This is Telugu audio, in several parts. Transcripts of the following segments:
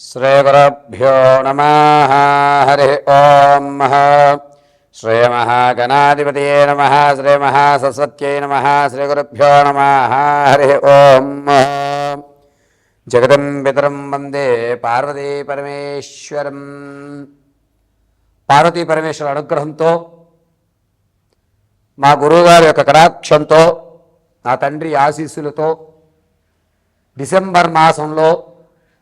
श्रीगुरुभ्यो नमः हरिः ॐ श्रीमहागणाधिपतये नमः श्रीमहासरस्वत्यै नमः श्रीगुरुभ्यो नमः हरिः ॐ జగదం పితరం వందే పార్వతీ పరమేశ్వరం పార్వతీ పరమేశ్వర అనుగ్రహంతో మా గురువుగారి యొక్క కటాక్షంతో నా తండ్రి ఆశీస్సులతో డిసెంబర్ మాసంలో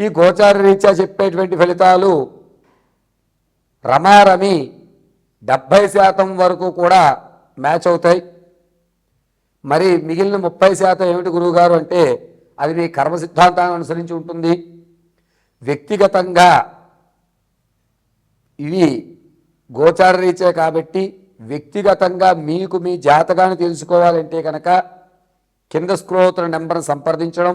ఈ గోచార రీత్యా చెప్పేటువంటి ఫలితాలు రమారమి డెబ్భై శాతం వరకు కూడా మ్యాచ్ అవుతాయి. మరి మిగిలిన ముప్పై శాతం ఏమిటి గురువుగారు అంటే అది మీ కర్మ సిద్ధాంతాన్ని అనుసరించి ఉంటుంది. వ్యక్తిగతంగా ఇవి గోచార రీత్యా కాబట్టి వ్యక్తిగతంగా మీకు మీ జాతకాన్ని తెలుసుకోవాలంటే కనుక కింద స్క్రోతున్న నెంబర్ను సంప్రదించడం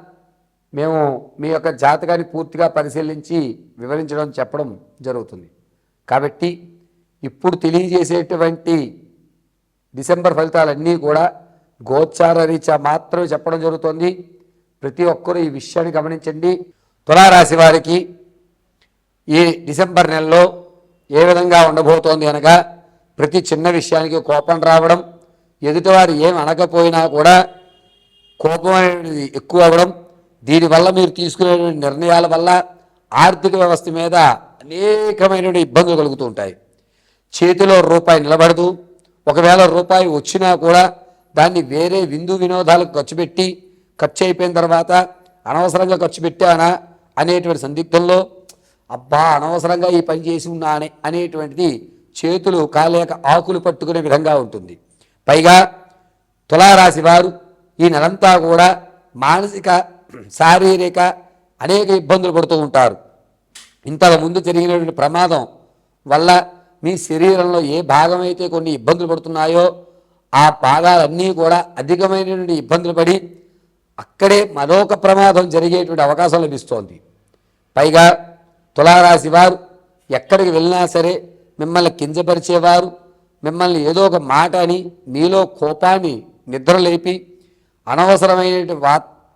మేము మీ యొక్క జాతకాన్ని పూర్తిగా పరిశీలించి వివరించడం చెప్పడం జరుగుతుంది. కాబట్టి ఇప్పుడు తెలియజేసేటువంటి డిసెంబర్ ఫలితాలన్నీ కూడా గోచార రీత్యా మాత్రమే చెప్పడం జరుగుతుంది. ప్రతి ఒక్కరూ ఈ విషయాన్ని గమనించండి. తులారాశి వారికి ఈ డిసెంబర్ నెలలో ఏ విధంగా ఉండబోతోంది అనగా ప్రతి చిన్న విషయానికి కోపం రావడం ఎదుటివారు ఏం అనకపోయినా కూడా కోపం అనేది ఎక్కువ అవ్వడం దీనివల్ల మీరు తీసుకునేటువంటి నిర్ణయాల వల్ల ఆర్థిక వ్యవస్థ మీద అనేకమైనటువంటి ఇబ్బందులు కలుగుతూ ఉంటాయి. చేతిలో రూపాయి నిలబడదు. ఒకవేళ రూపాయి వచ్చినా కూడా దాన్ని వేరే విందు వినోదాలకు ఖర్చు పెట్టి ఖర్చు అయిపోయిన తర్వాత అనవసరంగా ఖర్చు పెట్టానా అనేటువంటి సందిగ్ధంలో అబ్బా అనవసరంగా ఈ పని చేసి ఉన్నానే అనేటువంటిది చేతులు కాలేక ఆకులు పట్టుకునే విధంగా ఉంటుంది. పైగా తులారాశి వారు ఈ నెలంతా కూడా మానసిక శారీరక అనేక ఇబ్బందులు పడుతూ ఉంటారు. ఇంతకుముందు జరిగినటువంటి ప్రమాదం వల్ల మీ శరీరంలో ఏ భాగం అయితే కొన్ని ఇబ్బందులు పడుతున్నాయో ఆ పాదాలన్నీ కూడా అధికమైనటువంటి ఇబ్బందులు పడి అక్కడే మరొక ప్రమాదం జరిగేటువంటి అవకాశం లభిస్తోంది. పైగా తులారాశి వారు ఎక్కడికి వెళ్ళినా సరే మిమ్మల్ని కించపరిచేవారు మిమ్మల్ని ఏదో ఒక మాట అని మీలో కోపాన్ని నిద్రలేపి అనవసరమైన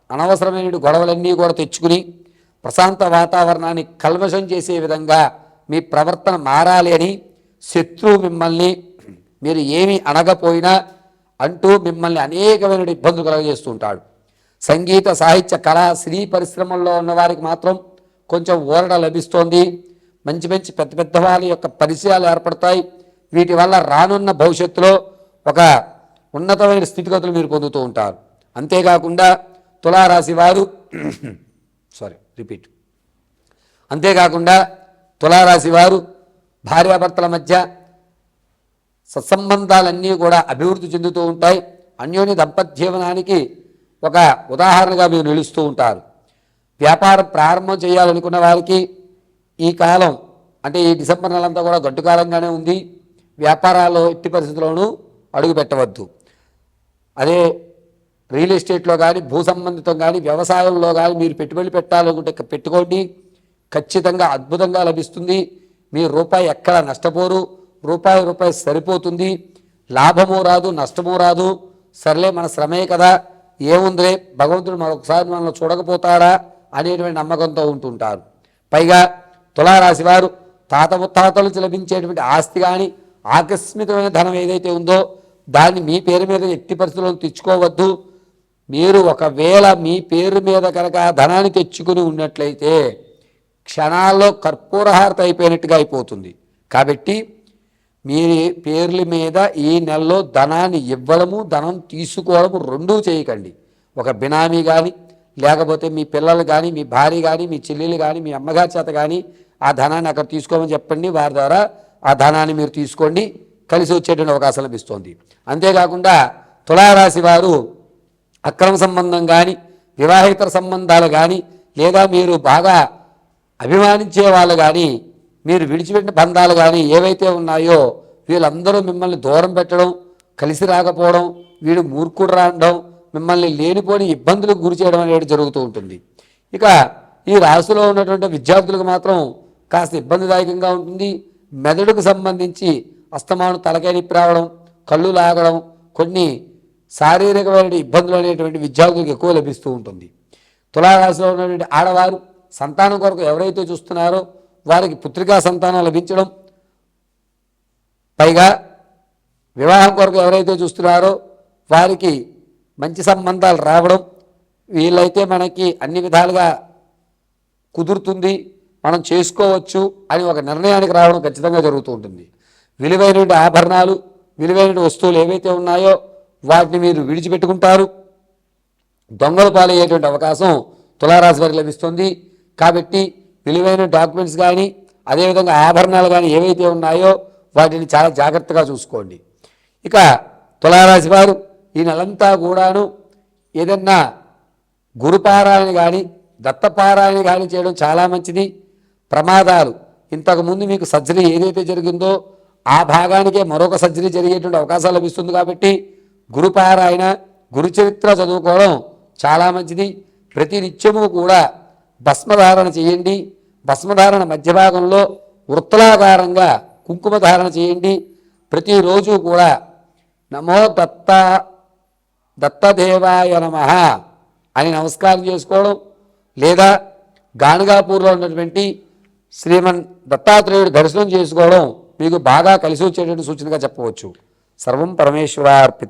అనవసరమైన గొడవలన్నీ కూడా తెచ్చుకుని ప్రశాంత వాతావరణాన్ని కల్మషం చేసే విధంగా మీ ప్రవర్తన మారాలి అని శత్రువు మిమ్మల్ని మీరు ఏమి అనగపోయినా అంటూ మిమ్మల్ని అనేకమైన ఇబ్బందులు కలగజేస్తూ ఉంటాడు సంగీత సాహిత్య కళా శ్రీ పరిశ్రమల్లో ఉన్నవారికి మాత్రం కొంచెం ఊరట లభిస్తోంది. మంచి మంచి పెద్ద పెద్ద వాళ్ళ యొక్క పరిచయాలు ఏర్పడతాయి. వీటి వల్ల రానున్న భవిష్యత్తులో ఒక ఉన్నతమైన స్థితిగతులు మీరు పొందుతూ ఉంటారు. అంతేకాకుండా తులారాశి వారు సారీ రిపీట్ అంతేకాకుండా తులారాశి వారు భార్యాభర్తల మధ్య సత్సంబంధాలన్నీ కూడా అభివృద్ధి చెందుతూ ఉంటాయి. అన్యోన్య దంపత్యవనానికి ఒక ఉదాహరణగా మీరు నిలుస్తూ ఉంటారు. వ్యాపారం ప్రారంభం చేయాలనుకున్న వారికి ఈ కాలం అంటే ఈ డిసెంబర్ నెలంతా కూడా గడ్డు కాలంగానే ఉంది. వ్యాపారాల్లో ఎట్టి పరిస్థితుల్లోనూ అడుగు పెట్టవద్దు అదే రియల్ ఎస్టేట్లో కానీ భూ సంబంధితం కానీ వ్యవసాయంలో కానీ మీరు పెట్టుబడి పెట్టాలనుకుంటే పెట్టుకోండి. ఖచ్చితంగా అద్భుతంగా లభిస్తుంది. మీ రూపాయి ఎక్కడ నష్టపోరు. రూపాయి రూపాయి సరిపోతుంది. లాభము రాదు నష్టము రాదు. సర్లే మన శ్రమే కదా. ఏముందిలే? భగవంతుడు మరొకసారి మనల్ని చూడకపోతాడా అనేటువంటి నమ్మకంతో ఉంటుంటారు. పైగా తులారాశి వారు తాత ముత్తాతల నుంచి లభించేటువంటి ఆస్తి కానీ ఆకస్మికమైన ధనం ఏదైతే ఉందో దాన్ని మీ పేరు మీద ఎట్టి పరిస్థితుల్లో తెచ్చుకోవద్దు. మీరు ఒకవేళ మీ పేరు మీద కనుక ధనాన్ని తెచ్చుకుని ఉన్నట్లయితే క్షణాల్లో కర్పూరహారత అయిపోయినట్టుగా అయిపోతుంది. కాబట్టి మీ పేర్ల మీద ఈ నెలలో ధనాన్ని ఇవ్వడము ధనం తీసుకోవడము రెండూ చేయకండి. ఒక బినామీ కానీ లేకపోతే మీ పిల్లలు కానీ మీ భార్య కానీ మీ చెల్లెలు కానీ మీ అమ్మగారి చేత కానీ ఆ ధనాన్ని అక్కడ తీసుకోమని చెప్పండి. వారి ద్వారా ఆ ధనాన్ని మీరు తీసుకోండి. కలిసి వచ్చేటువంటి అవకాశం లభిస్తోంది. అంతేకాకుండా తులారాశి వారు అక్రమ సంబంధం కానీ వివాహేతర సంబంధాలు కానీ లేదా మీరు బాగా అభిమానించే వాళ్ళు కానీ మీరు విడిచిపెట్టిన బంధాలు కానీ ఏవైతే ఉన్నాయో వీళ్ళందరూ మిమ్మల్ని దూరం పెట్టడం కలిసి రాకపోవడం వీడు మూర్ఖుడు రావడం మిమ్మల్ని లేనిపోని ఇబ్బందులకు గురి చేయడం అనేది జరుగుతూ ఉంటుంది. ఇక ఈ రాశిలో ఉన్నటువంటి విద్యార్థులకు మాత్రం కాస్త ఇబ్బందిదాయకంగా ఉంటుంది. మెదడుకు సంబంధించి అస్తమాను తలకాయ నిప్పి రావడం కళ్ళు లాగడం కొన్ని శారీరకమైన ఇబ్బందులు అనేటువంటి విద్యార్థులకు ఎక్కువ లభిస్తూ ఉంటుంది. తులారాశిలో ఉన్నటువంటి ఆడవారు సంతానం కొరకు ఎవరైతే చూస్తున్నారో వారికి పుత్రికా సంతానం లభించడం పైగా వివాహం కొరకు ఎవరైతే చూస్తున్నారో వారికి మంచి సంబంధాలు రావడం వీళ్ళైతే మనకి అన్ని విధాలుగా కుదురుతుంది మనం చేసుకోవచ్చు అని ఒక నిర్ణయానికి రావడం ఖచ్చితంగా జరుగుతూ ఉంటుంది. విలువైనటువంటి ఆభరణాలు విలువైన వస్తువులు ఏవైతే ఉన్నాయో వాటిని మీరు విడిచిపెట్టుకుంటారు. దొంగలు పాలయ్యేటువంటి అవకాశం తులారాశి వారికి లభిస్తుంది. కాబట్టి విలువైన డాక్యుమెంట్స్ కానీ అదేవిధంగా ఆభరణాలు కానీ ఏవైతే ఉన్నాయో వాటిని చాలా జాగ్రత్తగా చూసుకోండి. ఇక తులారాశి వారు ఈ నెలంతా కూడాను ఏదన్నా గురుపారాయణ కానీ దత్తపారాయణ కానీ చేయడం చాలా మంచిది. ప్రమాదాలు. ఇంతకుముందు మీకు సర్జరీ ఏదైతే జరిగిందో ఆ భాగానికే మరొక సర్జరీ జరిగేటువంటి అవకాశాలు లభిస్తుంది కాబట్టి గురుపారాయణ గురుచరిత్ర చదువుకోవడం చాలా మంచిది. ప్రతి నిత్యము కూడా భస్మధారణ చేయండి. భస్మధారణ మధ్య భాగంలో వృత్తలాకారంగా కుంకుమ ధారణ చేయండి. ప్రతిరోజు కూడా నమో దత్త దత్తదేవాయ నమ అని నమస్కారం చేసుకోవడం లేదా గాణగాపూర్లో ఉన్నటువంటి శ్రీమన్ దత్తాత్రేయుడు దర్శనం చేసుకోవడం మీకు బాగా కలిసి వచ్చేటువంటి సూచనగా చెప్పవచ్చు. సర్వం పరమేశ్వరార్పితం